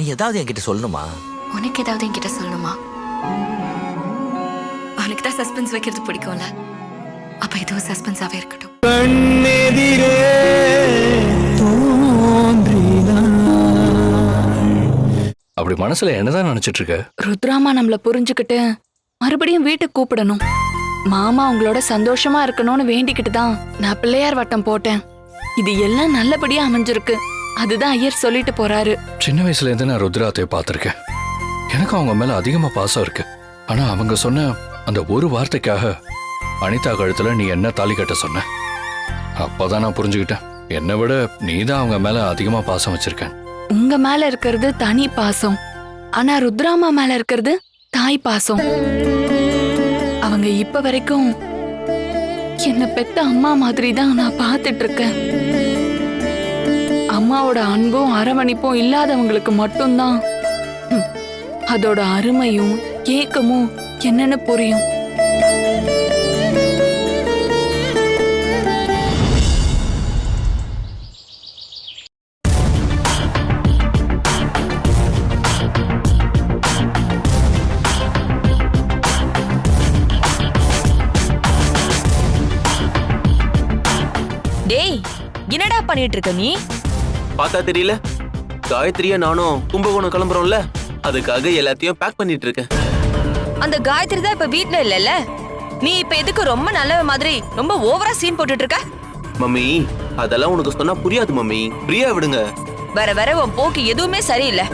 நீ ஏதாவது என்கிட்ட சொல்லணுமா? உனக்கு ஏதாவது என்கிட்ட சொல்லணுமா? உனக்கு தான் சஸ்பென்ஸ் வைக்கிறது பிடிக்கும்ல. அப்ப இதுவும் சஸ்பென்ஸாவே இருக்கட்டும். கண்ணெதிரே அப்படி மனசுல என்னதான் நினைச்சிட்டு இருக்க ருத்ராமா நம்மள புரிஞ்சுக்கிட்டு மறுபடியும் வீட்டுக்கு கூப்பிடணும். மாமா உங்களோட சந்தோஷமா இருக்கணும்னு வேண்டிக்கிட்டு தான் நான் பிள்ளையார் வட்டம் போட்டேன். இது எல்லாம் நல்லபடியா அமைஞ்சிருக்கு. அதுதான் ஐயர் சொல்லிட்டு போறாரு. சின்ன வயசுல இருந்து நான் ருத்ராத்தைய பார்த்திருக்கேன். எனக்கு அவங்க மேல அதிகமா பாசம் இருக்கு. ஆனா அவங்க சொன்ன அந்த ஒரு வார்த்தைக்காக அனிதா கழுத்துல நீ என்ன தாலி கட்ட சொன்ன? அப்பதான் நான் புரிஞ்சுக்கிட்டேன். என்னை விட நீ தான் அவங்க மேல அதிகமா பாசம் வச்சிருக்கேன். உங்க மேல இருக்கிறது தனி பாசம். ஆனா ருத்ராமா மேல இருக்கிறது தாய் பாசம். அவங்க இப்ப வரைக்கும் என்ன பெத்த அம்மா மாதிரி தான் நான் பார்த்துட்டு இருக்கேன். அம்மாவோட அன்பும் அரவணைப்பும் இல்லாதவங்களுக்கு மட்டும்தான். அதோட அருமையும் ஏக்கமும் என்னன்னு புரியும். டேய் என்னடா பண்ணிட்டு இருக்க நீ? பார்த்தா தெரியல? காயத்ரியா நானும் கும்பகோணம் கிளம்புறோம்ல. அதுக்காக எல்லாத்தையும் பேக் பண்ணிட்டு இருக்கேன். அந்த காயத்ரி தான் இப்ப வீட்ல இல்லல்ல? நீ இப்ப எதுக்கு ரொம்ப நல்ல மாதிரி ரொம்ப ஓவரா சீன் போட்டுட்டு இருக்க? மம்மி அதெல்லாம் உனக்கு சொன்னா புரியாது மம்மி. ஃப்ரீயா விடுங்க. வர வர உன் போக்கு எதுவுமே சரியில்லை.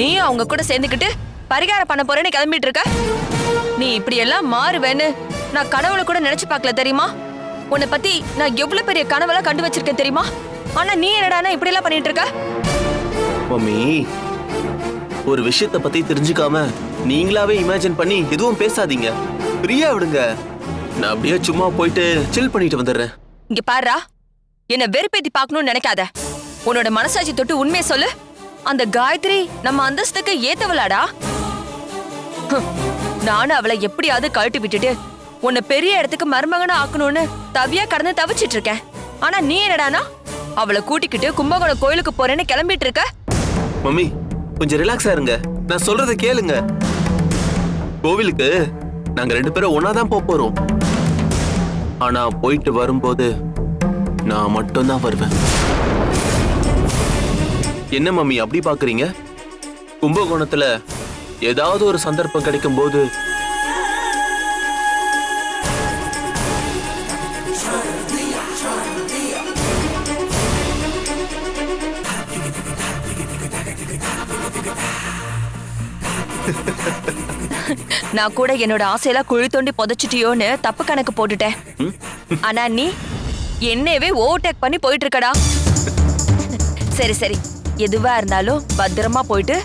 நீயும் அவங்க கூட சேர்ந்துக்கிட்டு பரிகாரம் பண்ண போறேன்னு கிளம்பிட்டு இருக்க? நீ இப்படி எல்லாம் மாறுவேன்னு நான் கனவுல கூட நினைச்சு பார்க்கல தெரியுமா? உன்னை பத்தி நான் எவ்வளவு பெரிய கனவெல்லாம் கண்டு வச்சிருக்கேன் தெரியுமா? ஆனா நீ என்னடானா இப்படி எல்லாம் பண்ணிட்டு இருக்க மம்மி ஒரு விஷயத்த பத்தி தெரிஞ்சுக்காம நீங்களாவே இமேஜின் பண்ணி எதுவும் பேசாதீங்க. ஃப்ரீயா விடுங்க. நான் அப்படியே சும்மா போயிட்டு சில் பண்ணிட்டு வந்துடுறேன். இங்க பாருடா என்ன வெறுப்பேத்தி பார்க்கணும்னு நினைக்காத. உன்னோட மனசாட்சி தொட்டு உண்மையை சொல்லு. அந்த காயத்ரி நம்ம அந்தஸ்துக்கு ஏத்தவளாடா? நானும் அவளை எப்படியாவது கழட்டி விட்டுட்டு உன்னை பெரிய இடத்துக்கு மருமகனா ஆக்கணும்னு தவியா கடந்து தவிச்சிட்டு இருக்கேன். ஆனா நீ என்னடானா? அவளை கூட்டிக்கிட்டு கும்பகோணம் கோயிலுக்கு போறேன்னு கிளம்பிட்டு இருக்க மம்மி கொஞ்சம் ரிலாக்ஸா இருங்க. நான் சொல்றத கேளுங்க. கோவிலுக்கு நாங்க ரெண்டு பேரும் ஒன்னா தான் போக போறோம். ஆனா போயிட்டு வரும்போது நான் மட்டும்தான் வருவேன். என்ன மம்மி அப்படி பாக்குறீங்க? கும்பகோணத்துல ஏதாவது ஒரு சந்தர்ப்பம் கிடைக்கும் போது நான் கூட என்னோட ஆசையெல்லாம் குழி தோண்டி புதைச்சிட்டியோன்னு தப்பு கணக்கு போட்டுட்டேன். ஆனா நீ என்னவே ஓவர்டேக் பண்ணி போயிட்டு இருக்கடா சரி சரி. எதுவா இருந்தாலும் பத்திரமா போயிட்டு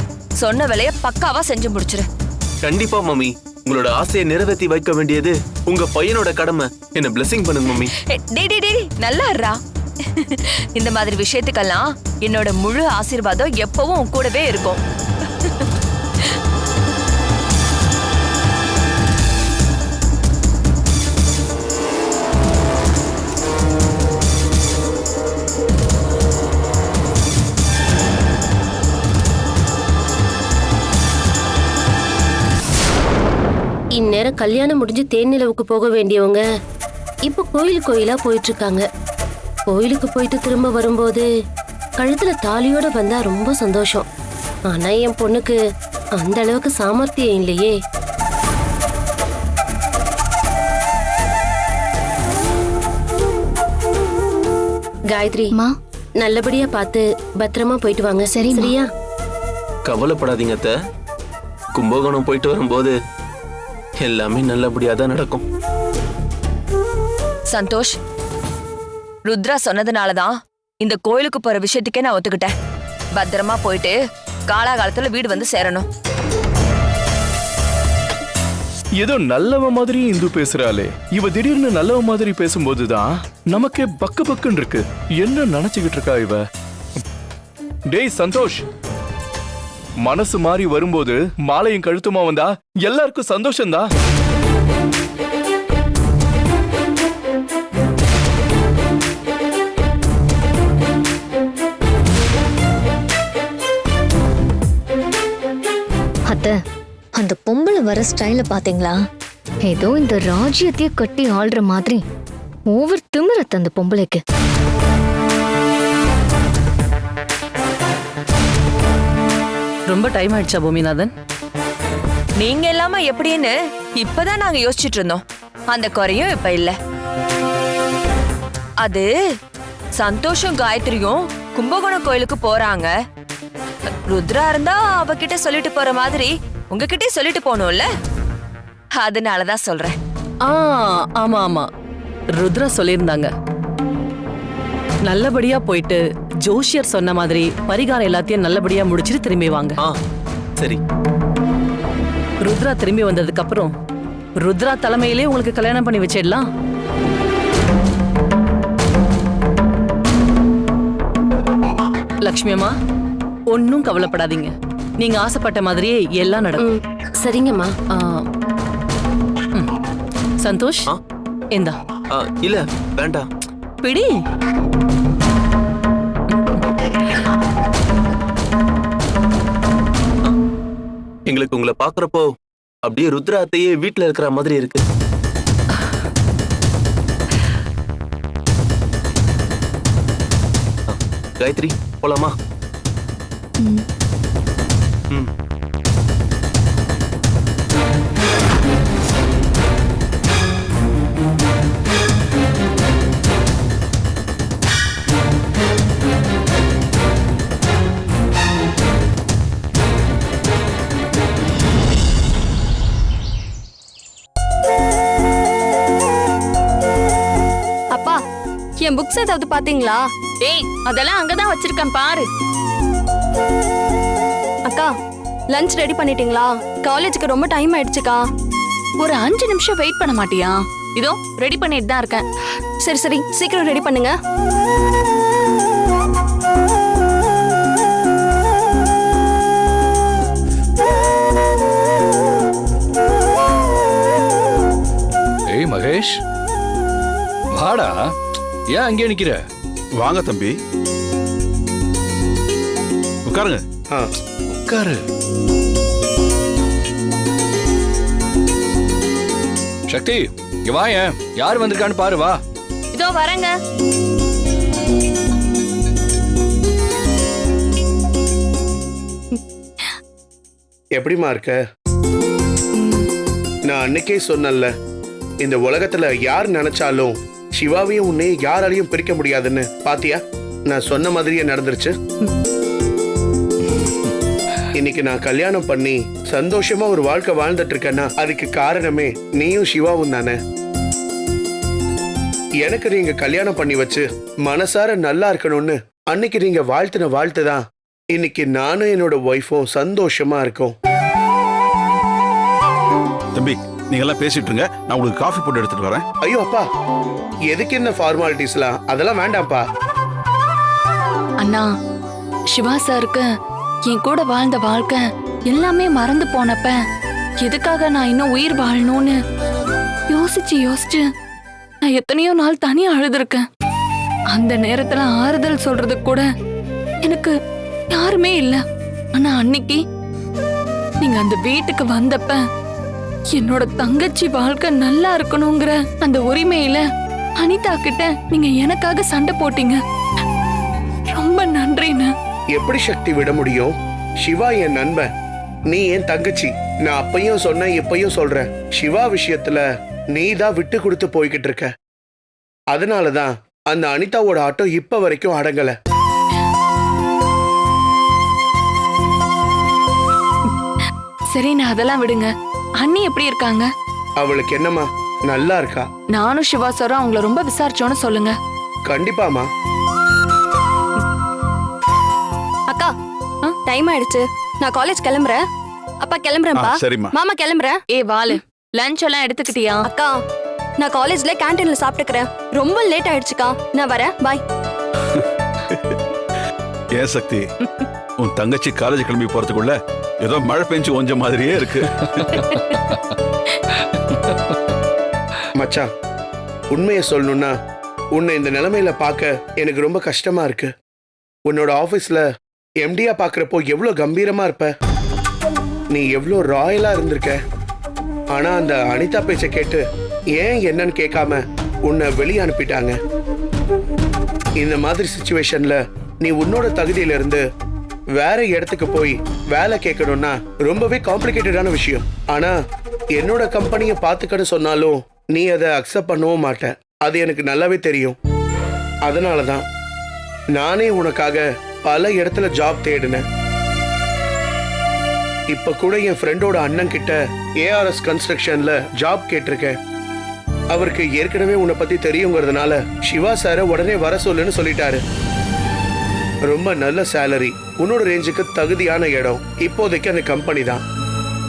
சொன்ன வேலைய பக்காவா செஞ்சு முடிச்சிரு. கண்டிப்பா மம்மி. உங்களோட ஆசையை நிறைவேற்றி வைக்க வேண்டியது உங்க பையனோட கடமை. என்ன பிளெஸிங் பண்ணுங்க மம்மி. ஏ, டேய் டேய் டேய். நல்லா இருடா. இந்த மாதிரி விஷயத்துக்கெல்லாம் என்னோட முழு ஆசீர்வாதம் எப்பவும் கூடவே இருக்கும். இந்நேரம் கல்யாணம் முடிஞ்சு தேனிலவுக்கு போக வேண்டியவங்க. இப்போ கோயில் கோயிலா போயிட்டு இருக்காங்க கோயிலுக்கு போயிட்டு திரும்ப வரும்போது கழுத்துல தாலியோட வந்தா ரொம்ப சந்தோஷம். ஆனா என் பொண்ணுக்கு அந்த அளவுக்கு சாமர்த்தியம் இல்லையே. காயத்ரி மா. நல்லபடியா பார்த்து பத்திரமா போயிட்டு வாங்க. சரிம்மா. சரியா? கவலைப்படாதீங்க அத்தை. கும்பகோணம் போயிட்டு வரும்போது எல்லாமே நல்லபடியா தான் நடக்கும். சந்தோஷ் ருத்ரா சொன்னதுனாலதான் இந்த கோயிலுக்கு போற விஷயத்துக்கே நான் ஒத்துக்கிட்டேன். பத்திரமா போயிட்டு காலாகாலத்துல வீடு வந்து சேரணும். ஏதோ நல்லவ மாதிரி இந்து பேசுறாளே. இவ திடீர்னு நல்லவ மாதிரி பேசும்போதுதான் நமக்கே பக்கு பக்குன்னு இருக்கு. என்ன நினைச்சுக்கிட்டு இருக்கா இவ? டேய் சந்தோஷ். மனசு மாறி வரும்போது மாலையும் கழுத்துமா வந்தா எல்லாருக்கும் சந்தோஷம்தான் அத்தை அந்த பொம்பளை வர ஸ்டைல பாத்தீங்களா? ஏதோ இந்த ராஜ்யத்தையே கட்டி ஆள்ற மாதிரி ஓவர் திமிரத்து அந்த பொம்பளைக்கு. ரொம்ப டைம் ஆயிடுச்சா பூமிநாதன்? நீங்க இல்லாம எப்படின்னு இப்பதான் நாங்க யோசிச்சுட்டு இருந்தோம். அந்த குறையும் இப்ப இல்ல. அது சந்தோஷம் காயத்ரியும் கும்பகோணம் கோயிலுக்கு போறாங்க. ருத்ரா இருந்தா அவகிட்ட சொல்லிட்டு போற மாதிரி உங்ககிட்டயே சொல்லிட்டு போகணும்ல? அதனாலதான் சொல்றேன். ஆ ஆமா ஆமா. ருத்ரா சொல்லியிருந்தாங்க. நல்லபடியா போயிட்டு ஜோஷியர் சொன்ன மாதிரி பரிகாரம் எல்லாத்தையும் நல்லபடியா முடிச்சிட்டு திரும்பி வாங்க. ஆ சரி. ருத்ரா திரும்பி வந்ததுக்கு அப்புறம் ருத்ரா தலைமையிலே உங்களுக்கு கல்யாணம் பண்ணி வச்சிடலாம். லக்ஷ்மி அம்மா ஒன்னும் கவலைப்படாதீங்க. நீங்க ஆசைப்பட்ட மாதிரியே எல்லாம் நடக்கும். ம், சரிங்கம்மா. ஆ, ம். சந்தோஷ் ஆ? இந்தா. ஆ, இல்ல வேண்டாம். பிடி. எங்களுக்கு உங்களை பாக்குறப்போ அப்படியே ருத்ரா அத்தையே வீட்டுல இருக்கிற மாதிரி இருக்கு. காயத்ரி போலாமா? ம். புக்ஸ் ஏதாவது பாத்தீங்களா? டேய் அதெல்லாம் அங்கதான் வச்சிருக்கேன் பாரு. அக்கா லஞ்ச் ரெடி பண்ணிட்டீங்களா? காலேஜுக்கு ரொம்ப டைம் ஆயிடுச்சுக்கா. ஒரு அஞ்சு நிமிஷம் வெயிட் பண்ண மாட்டியா? இதோ ரெடி பண்ணிட்டு தான் இருக்கேன். சரி சரி சீக்கிரம் ரெடி பண்ணுங்க. ஏய் மகேஷ். வாடா. ஏன் அங்கே நிக்கிற? வாங்க தம்பி. உட்காருங்க. உட்காரு. சக்தி இங்க வாயேன் யார் வந்திருக்கான்னு பாரு வா. இதோ வரேங்க. எப்படிம்மா இருக்க? நான் அன்னைக்கே சொன்னேன்ல இந்த உலகத்துல யார் நினைச்சாலும் சிவாவையும் உன்னையும் யாராலையும் பிரிக்க முடியாதுன்னு பாத்தியா? நான் சொன்ன மாதிரியே நடந்துருச்சு. இன்னைக்கு நான் கல்யாணம் பண்ணி சந்தோஷமா ஒரு வாழ்க்கை வாழ்ந்துட்டு இருக்கேன்னா அதுக்கு காரணமே நீயும் சிவாவும் தானே? எனக்கு நீங்க கல்யாணம் பண்ணி வச்சு மனசார நல்லா இருக்கணும்னு அன்னைக்கு நீங்க வாழ்த்தின வாழ்த்து தான். இன்னைக்கு நானும் என்னோட ஒய்ஃபும் சந்தோஷமா இருக்கோம். தம்பி நீங்க எல்லாம் பேசிட்டு இருங்க நான் உங்களுக்கு காஃபி போட்டு எடுத்துட்டு வரேன். ஐயோ அப்பா. எதுக்கு என்ன ஃபார்மாலிட்டிஸ்லாம் அதெல்லாம் வேண்டாம்ப்பா. அண்ணா சிவா சாருக்கு என் கூட வாழ்ந்த வாழ்க்கை எல்லாமே மறந்து போனப்ப எதுக்காக நான் இன்னும் உயிர் வாழணும்னு யோசிச்சு யோசிச்சு நான் எத்தனையோ நாள் தனியா அழுதுருக்கேன். அந்த நேரத்துல ஆறுதல் சொல்றதுக்கு கூட எனக்கு யாருமே இல்ல. ஆனா அன்னைக்கு நீங்க அந்த வீட்டுக்கு வந்தப்ப என்னோட தங்கச்சி வாழ்க்கை நல்லா இருக்கணுங்கிற அந்த உரிமையில அனிதா கிட்ட நீங்க எனக்காக சண்டை போட்டீங்க. ரொம்ப நன்றிண்ணா. எப்படி சக்தி விட முடியும்? சிவா என் நண்பன். நீ என் தங்கச்சி. நான் அப்பையும் சொன்னேன் இப்பையும் சொல்றேன். சிவா விஷயத்துல நீ தான் விட்டு கொடுத்து போய்கிட்டு இருக்க. அதனாலதான் அந்த அனிதாவோட ஆட்டோ இப்ப வரைக்கும் அடங்கல. சரி நான் அதெல்லாம் விடுங்க. அண்ணி எப்படி இருக்காங்க? அவளுக்கு என்னம்மா? நல்லா இருக்கா? நானும் சிவா சாரும் அவங்கள ரொம்ப விசாரிச்சோன்னு சொல்லுங்க. கண்டிப்பாமா அக்கா டைம் ஆயிடுச்சு. நான் காலேஜ் கிளம்புறேன். அப்பா கிளம்புறேன்ப்பா. சரிம்மா. மாமா கிளம்புறேன். ஏ வாலு லஞ்ச் எல்லாம் எடுத்துக்கிட்டியா? அக்கா நான் காலேஜ்ல கேண்டீன்ல சாப்பிட்டுக்கிறேன். ரொம்ப லேட் ஆயிடுச்சுக்கா. நான் வரேன். பாய் ஏன் சக்தி? உன் தங்கச்சி காலேஜ் கிளம்பி போறதுக்குள்ள ஏதோ மழை பெஞ்சு ஒஞ்ச மாதிரியே இருக்கு. மச்சான் உண்மையை சொல்லணும்னா உன்னை இந்த நிலைமையில பார்க்க எனக்கு ரொம்ப கஷ்டமா இருக்கு. உன்னோட ஆஃபீஸ்ல எம்டியா பாக்குறப்போ எவ்வளோ கம்பீரமா இருப்ப? நீ எவ்வளோ ராயலா இருந்திருக்க? ஆனா அந்த அனிதா பேச்ச கேட்டு ஏன் என்னன்னு கேட்காம உன்னை வெளியே அனுப்பிட்டாங்க? இந்த மாதிரி சுச்சுவேஷன்ல நீ உன்னோட தகுதியில இருந்து வேற இடத்துக்கு போய் வேலை கேட்கணும்னா ரொம்பவே காம்ப்ளிகேட்டடான விஷயம். ஆனா என்னோட கம்பெனியை பார்த்துக்கன்னு சொன்னாலும் நீ அதை அக்செப்ட் பண்ணவும் மாட்ட. அது எனக்கு நல்லாவே தெரியும். அதனால தான் நானே உனக்காக பல இடத்துல ஜாப் தேடினேன். இப்ப கூட என் ஃப்ரெண்டோட அண்ணன் கிட்ட ஏஆர்எஸ் கன்ஸ்ட்ரக்ஷன்ல ஜாப் கேட்டிருக்கேன். அவருக்கு ஏற்கனவே உன்னை பத்தி தெரியுங்கிறதுனால சிவா சார உடனே வர சொல்லுன்னு சொல்லிட்டாரு. ரொம்ப நல்ல சேலரி உன்னோட ரேஞ்சுக்கு தகுதியான இடம். இப்போதைக்கு அந்த கம்பெனி தான்.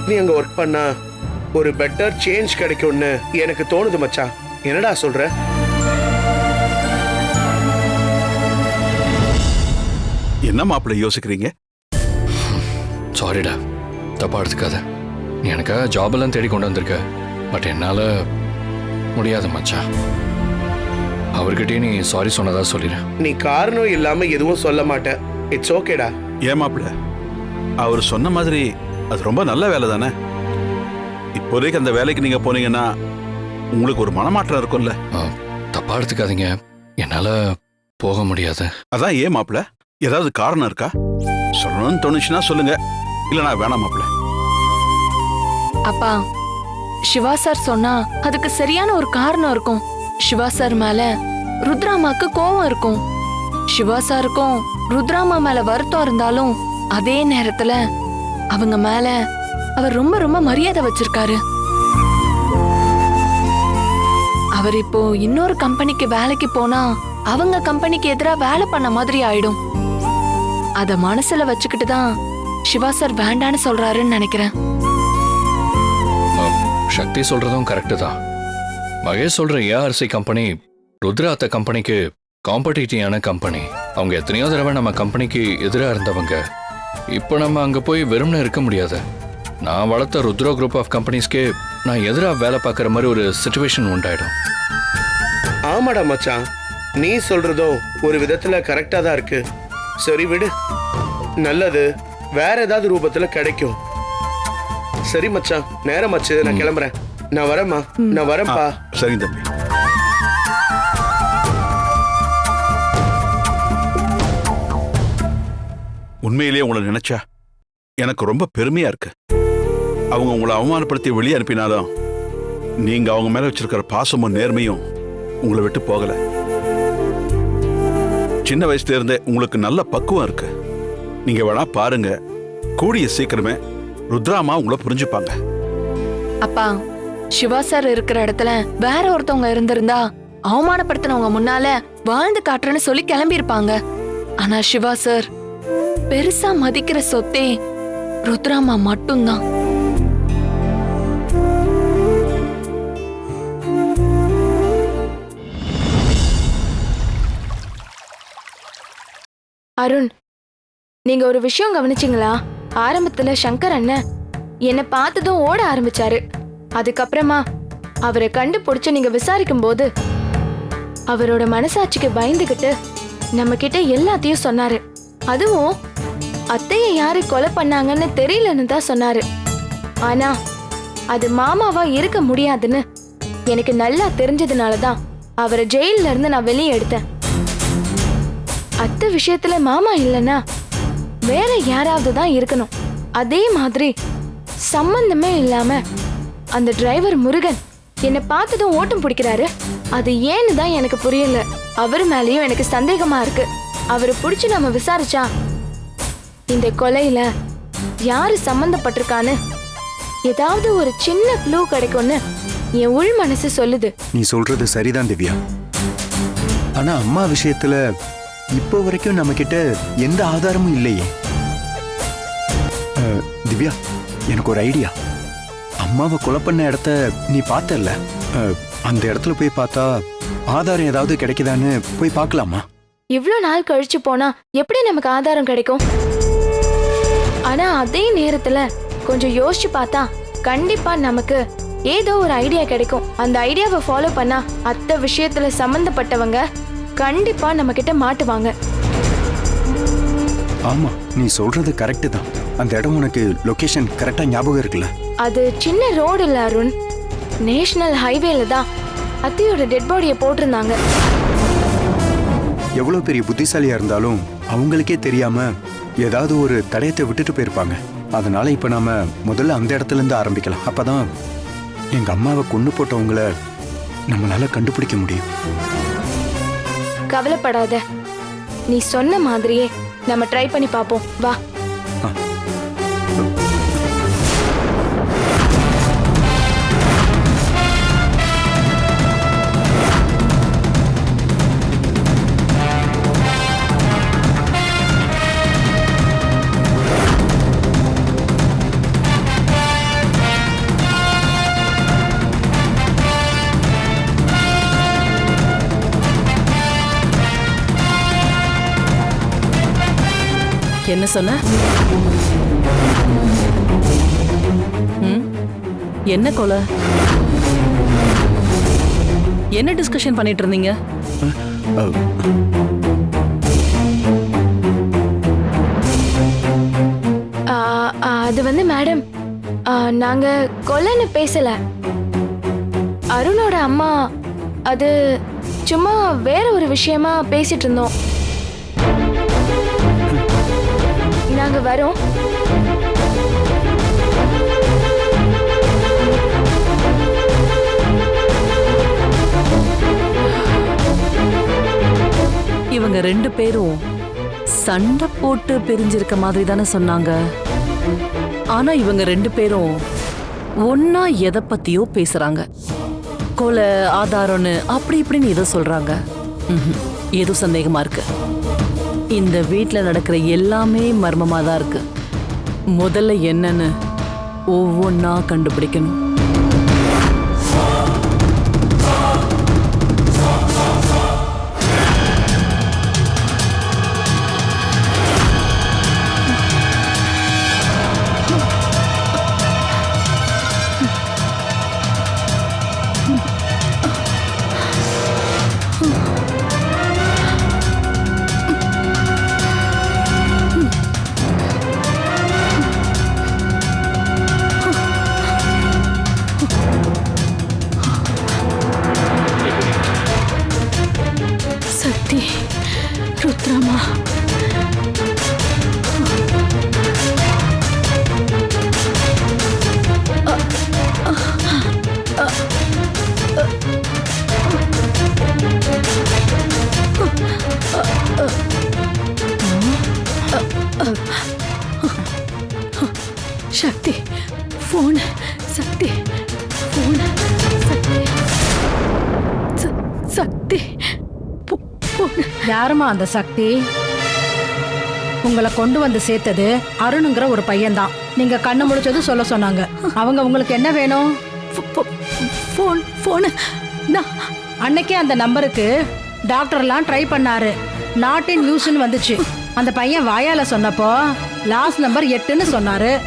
நீ அங்க ஒர்க் பண்ணா ஒரு பெட்டர் சேஞ்ச் கிடைக்கும்னு எனக்கு தோணுது மச்சான். என்னடா சொல்ற? என்ன மாப்பிள்ளை யோசிக்கிறீங்க? சாரிடா தப்பா எடுத்துக்காத. நீ எனக்காக ஜாப் எல்லாம் தேடி கொண்டு வந்திருக்க. பட் என்னால முடியாது மச்சான். அவர்கிட்டயே நீ சாரி சொன்னதா சொல்லிடு நீ காரணம் இல்லாம எதுவும் சொல்ல மாட்ட. இட்ஸ் ஓகேடா ஏன் மாப்பிள்ளை அவர் சொன்ன மாதிரி அது ரொம்ப நல்ல வேலை தானே? இப்போதைக்கு அந்த வேலைக்கு நீங்க போனீங்கன்னா உங்களுக்கு ஒரு மனமாற்றம் இருக்கும்ல. தப்பா எடுத்துக்காதீங்க. என்னால போக முடியாது. அதான் ஏன் மாப்பிள்ளை ஏதாவது காரணம் இருக்கா? சொல்லணும்னு தோணுச்சுன்னா சொல்லுங்க. இல்ல நான் வேணாம் மாப்பிள்ளை அப்பா சிவா சார் சொன்னா அதுக்கு சரியான ஒரு காரணம் இருக்கும். சிவா சார் மேல ருத்ராமாக்கு கோவம் இருக்கும். சிவா சாருக்கும் ருத்ராமா மேல வருத்தம் இருந்தாலும் அதே நேரத்துல அவங்க மேல அவர் ரொம்ப ரொம்ப மரியாதை வச்சிருக்காரு. அவர் இப்போ இன்னொரு கம்பெனிக்கு வேலைக்கு போனா அவங்க கம்பெனிக்கு எதிரா வேலை பண்ண மாதிரி ஆயிடும். அத மனசுல வச்சுக்கிட்டு தான் சிவா சார் வேண்டான்னு சொல்றாருன்னு நினைக்கிறேன். சக்தி சொல்றதும் கரெக்டு தான். மகேஷ் சொல்ற ஏஆர்சி கம்பெனி ருத்ராத்த கம்பெனிக்கு காம்படிட்டிவான கம்பெனி அவங்க எத்தனையோ தடவை நம்ம கம்பெனிக்கு எதிராக இருந்தவங்க. இப்போ நம்ம அங்கே போய் வெறும்னு இருக்க முடியாது. நான் வளர்த்த ருத்ரா குரூப் ஆஃப் கம்பெனிஸ்க்கே நான் எதிராக வேலை பார்க்குற மாதிரி ஒரு சுச்சுவேஷன் உண்டாயிடும். ஆமாடா மச்சான். நீ சொல்றதும் ஒரு விதத்துல கரெக்டா தான் இருக்கு. சரி விடு. நல்லது. வேற ஏதாவது ரூபத்துல கிடைக்கும். சரி மச்சான். நேரமாச்சு நான் கிளம்புறேன். நான் வரேம்மா. நான் வரேன்ப்பா. சரிங்க தம்பி. உண்மையிலேயே உங்களை நினைச்சா எனக்கு ரொம்ப பெருமையா இருக்கு. அவங்க உங்களை அவமானப்படுத்தி வெளியே அனுப்பினாலும் நீங்க அவங்க மேல வச்சிருக்கிற பாசமும் நேர்மையும் உங்களை விட்டு போகல. சின்ன வயசுல இருந்தே உங்களுக்கு நல்ல பக்குவம் இருக்கு. நீங்க வேணா பாருங்க. கூடிய சீக்கிரமே ருத்ராமா உங்களை புரிஞ்சுப்பாங்க. அப்பா சிவா சார் இருக்கிற இடத்துல வேற ஒருத்தவங்க இருந்திருந்தா அவமானப்படுத்தினவங்க முன்னால வாழ்ந்து காட்டுறேன்னு சொல்லி கிளம்பி இருப்பாங்க ஆனா சிவா சார் பெருசா மதிக்கிற சொத்தே ருத்ராமா மட்டும்தான். அருண் நீங்க ஒரு விஷயம் கவனிச்சிங்களா? ஆரம்பத்துல சங்கர் அண்ணன் என்னை பார்த்ததும் ஓட ஆரம்பிச்சாரு. அதுக்கப்புறமா அவரை கண்டுபிடிச்சு நீங்க விசாரிக்கும் போது அவரோட மனசாட்சிக்கு பயந்துகிட்டு நம்ம கிட்ட எல்லாத்தையும் சொன்னாரு. அதுவும் அத்தையை யாரு கொலை பண்ணாங்கன்னு தெரியலன்னு தான் சொன்னாரு. ஆனா அது மாமாவா இருக்க முடியாதுன்னு எனக்கு நல்லா தெரிஞ்சதுனால தான் அவரை ஜெயில இருந்து நான் வெளியே எடுத்தேன். அத்தை விஷயத்துல மாமா இல்லைன்னா வேற யாராவது தான் இருக்கணும். அதே மாதிரி சம்பந்தமே இல்லாம அந்த டிரைவர் முருகன் என்னை பார்த்ததும் ஓட்டம் பிடிக்கிறாரு. அது ஏன்னு தான் எனக்கு புரியல. அவர் மேலயும் எனக்கு சந்தேகமா இருக்கு. அவரை பிடிச்சி நம்ம விசாரிச்சா இந்த கொலையில யாரு சம்பந்தப்பட்டிருக்கான்னு ஏதாவது ஒரு சின்ன க்ளூ கிடைக்கும்னு என் உள் மனசு சொல்லுது. நீ சொல்றது சரிதான் திவ்யா. ஆனா அம்மா விஷயத்துல இப்போ வரைக்கும் நம்ம கிட்ட எந்த ஆதாரமும் இல்லையே. அஹ், திவ்யா எனக்கு ஒரு ஐடியா. அம்மாவை கொலை பண்ண இடத்த நீ பார்த்தல்ல? அஹ், அந்த இடத்துல போய் பார்த்தா ஆதாரம் ஏதாவது கிடைக்குதான்னு போய் பார்க்கலாமா? இவ்ளோ நாள் கழிச்சு போனா எப்படி நமக்கு ஆதாரம் கிடைக்கும்? ஆனா அதே நேரத்துல கொஞ்சம் யோசிச்சு பார்த்தா கண்டிப்பா நமக்கு ஏதோ ஒரு ஐடியா கிடைக்கும். அந்த ஐடியாவை ஃபாலோ பண்ணா அத்த விஷயத்துல சம்பந்தப்பட்டவங்க கண்டிப்பா நம்ம கிட்ட மாட்டுவாங்க. ஆமா நீ சொல்றது கரெக்டு தான். அந்த இடம் உனக்கு லொகேஷன் கரெக்டா ஞாபகம் இருக்குல்ல? அது சின்ன ரோடு இல்ல அருண். நேஷனல் ஹைவேல தான் அத்தையோட டெட் பாடியை போட்டிருந்தாங்க. எவ்வளவு பெரிய புத்திசாலியா இருந்தாலும் அவங்களுக்கே தெரியாம ஏதாவது ஒரு தடயத்தை விட்டுட்டு போயிருப்பாங்க. அதனால இப்ப நாம முதல்ல அந்த இடத்துல இருந்து ஆரம்பிக்கலாம். அப்பதான் எங்க அம்மாவை கொண்டு போட்டவங்கள நம்மளால கண்டுபிடிக்க முடியும். கவலைப்படாத. நீ சொன்ன மாதிரியே நம்ம ட்ரை பண்ணி பார்ப்போம். வா. என்ன சொன்ன? ம்? என்ன கொலை? என்ன டிஸ்கஷன் பண்ணிட்டு இருந்தீங்க? அது வந்து மேடம் நாங்க கொலைன்னு பேசல. அருணோட அம்மா அது சும்மா வேற ஒரு விஷயமா பேசிட்டு இருந்தோம். நாங்க வரோம். இவங்க ரெண்டு பேரும் சண்டை போட்டு பிரிஞ்சிருக்க மாதிரி தானே சொன்னாங்க. ஆனா இவங்க ரெண்டு பேரும் ஒன்னா எதை பத்தியோ பேசுறாங்க. கொலை ஆதாரம்னு அப்படி இப்படின்னு ஏதோ சொல்றாங்க. ம்ஹும். ஏதோ சந்தேகமா இருக்கு. இந்த வீட்டில் நடக்கிற எல்லாமே மர்மமாக தான் இருக்கு. முதல்ல என்னன்னு ஒவ்வொன்றா கண்டுபிடிக்கணும். பத்திரமா யாருமா அந்த சக்தி? உங்களை கொண்டு வந்து சேர்த்தது அருணுங்கிற ஒரு பையன்தான். நீங்க கண்ணு முழிச்சது சொல்ல சொன்னாங்க. அவங்க உங்களுக்கு என்ன வேணும்? Phone phone. அன்னைக்கே அந்த நம்பருக்கு டாக்டர்லாம் ட்ரை பண்ணாரு. நாட் இன் யூஸ்னு வந்துச்சு. அந்த பையன் வாயால சொன்னப்போ லாஸ்ட் நம்பர் எட்டுன்னு சொன்னாரு.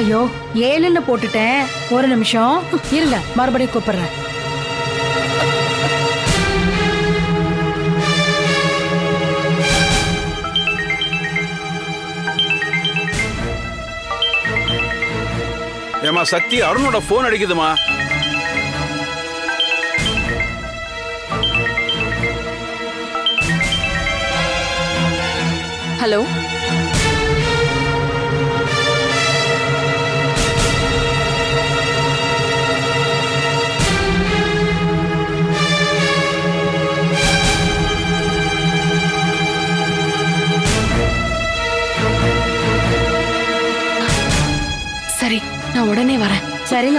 ஐயோ ஏழுன்னு போட்டுட்டேன். ஒரு நிமிஷம். இருங்க மறுபடியும் கூப்பிடுறேன். ஏமா சக்தி அருணோட போன் அடிக்குதுமா ஹலோ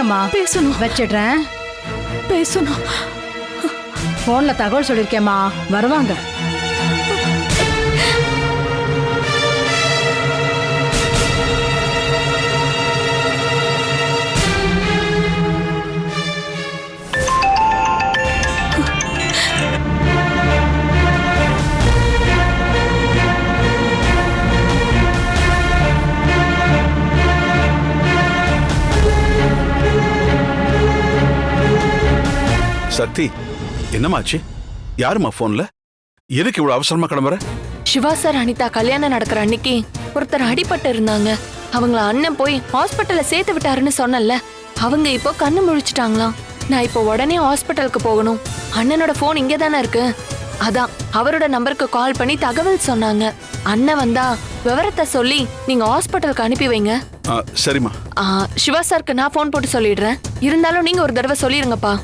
சரிங்கம்மா பேசணும். வச்சிடுறேன். பேசணும். போன்ல தகவல் சொல்லிருக்கேம்மா. வருவாங்க. சக்தி என்னமாச்சு? யாரும்மா போன்ல எதுக்கு இவ்வளவு அவசரமா கிளம்புற? சிவா சார் அனிதா கல்யாணம் நடக்கிற அன்னைக்கு ஒருத்தர் அடிபட்டு இருந்தாங்க. அவங்கள அண்ணன் போய் ஹாஸ்பிட்டல்ல சேர்த்து விட்டாருன்னு சொன்னல அவங்க இப்போ கண்ணு முழிச்சிட்டாங்களாம். நான் இப்போ உடனே ஹாஸ்பிட்டலுக்கு போகணும். அண்ணனோட ஃபோன் இங்கே தானே இருக்கு. அதான் அவரோட நம்பருக்கு கால் பண்ணி தகவல் சொன்னாங்க. அண்ணன் வந்தா விவரத்தை சொல்லி நீங்க ஹாஸ்பிட்டலுக்கு அனுப்பி வைங்க. சரிம்மா. சிவா சாருக்கு நான் ஃபோன் போட்டு சொல்லிடுறேன். இருந்தாலும் நீங்க ஒரு தடவை சொல்லிருங்கப்பா.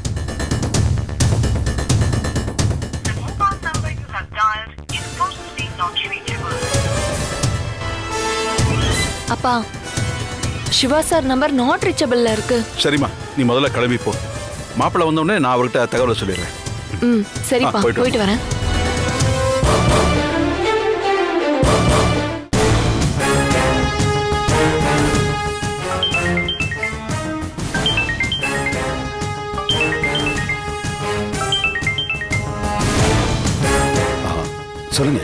அப்பா சிவா சார் நம்பர் நாட் ரீச்சபிள்ல இருக்கு. சரிம்மா நீ முதல்ல கிளம்பி போ. மாப்பிள்ளை வந்த உடனே நான் அவர்கிட்ட தகவலை சொல்லிடுறேன். ம் சரிப்பா போயிட்டு போயிட்டு வரேன். சொல்லுங்க.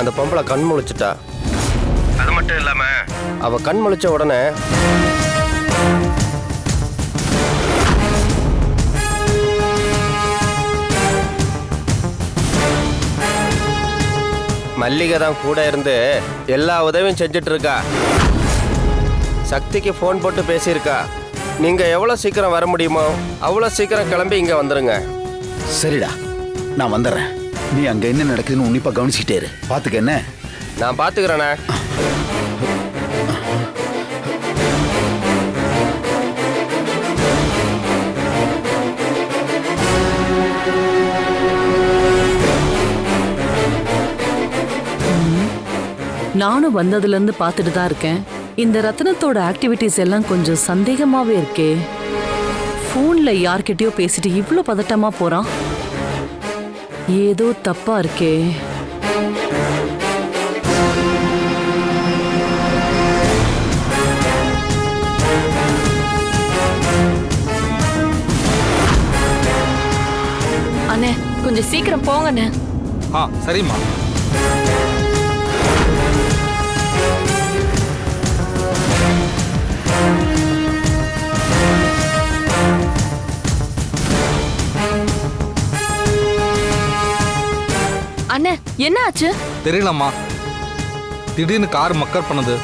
அந்த பொம்பளை கண் முழிச்சிட்டா? அது மட்டும் இல்லாம அவ கண் முழிச்ச உடனே மல்லிகை தான் கூட இருந்து எல்லா உதவியும் செஞ்சுட்டு இருக்கா சக்திக்கு ஃபோன் போட்டு பேசியிருக்கா. நீங்க எவ்வளவு சீக்கிரம் வர முடியுமோ அவ்வளவு சீக்கிரம் கிளம்பி இங்க வந்துருங்க. சரிடா நான் வந்துடுறேன் நீ அங்க என்ன நடக்குதுன்னு உன்னிப்பா கவனிச்சுக்கிட்டே இரு. பாத்துக்க என்ன? நான் பாத்துக்கிறேண்ணே நானும் வந்ததுல இருந்து பார்த்துட்டு தான் இருக்கேன். இந்த ரத்னத்தோட ஆக்டிவிட்டிஸ் எல்லாம் கொஞ்சம் சந்தேகமாவே இருக்கே. ஃபோன்ல யார்கிட்டயோ பேசிட்டு இவ்ளோ பதட்டமா போறான். ஏதோ தப்பா இருக்கே. அண்ணே கொஞ்சம் சீக்கிரம் போங்கண்ணே. ஆ சரிம்மா. அண்ணே என்ன ஆச்சு? தெரியலம்மா. திடீர்னு கார் மக்கர் பண்ணுது.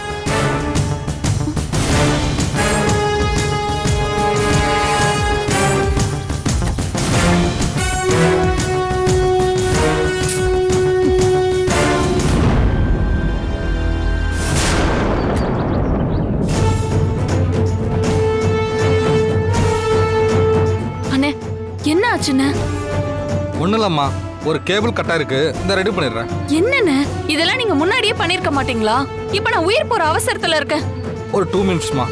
அண்ணே என்ன ஆச்சுண்ணே? ஒன்றும் இல்லம்மா ஒரு கேபிள் கட்டா இருக்கு. இந்த ரெடி பண்ணிடுறேன். என்னண்ணே இதெல்லாம் நீங்க முன்னாடியே பண்ணிருக்க மாட்டீங்களா? இப்ப நான் உயிர் போற அவசரத்துல இருக்கேன். ஒரு டூ மினிட்ஸ்மா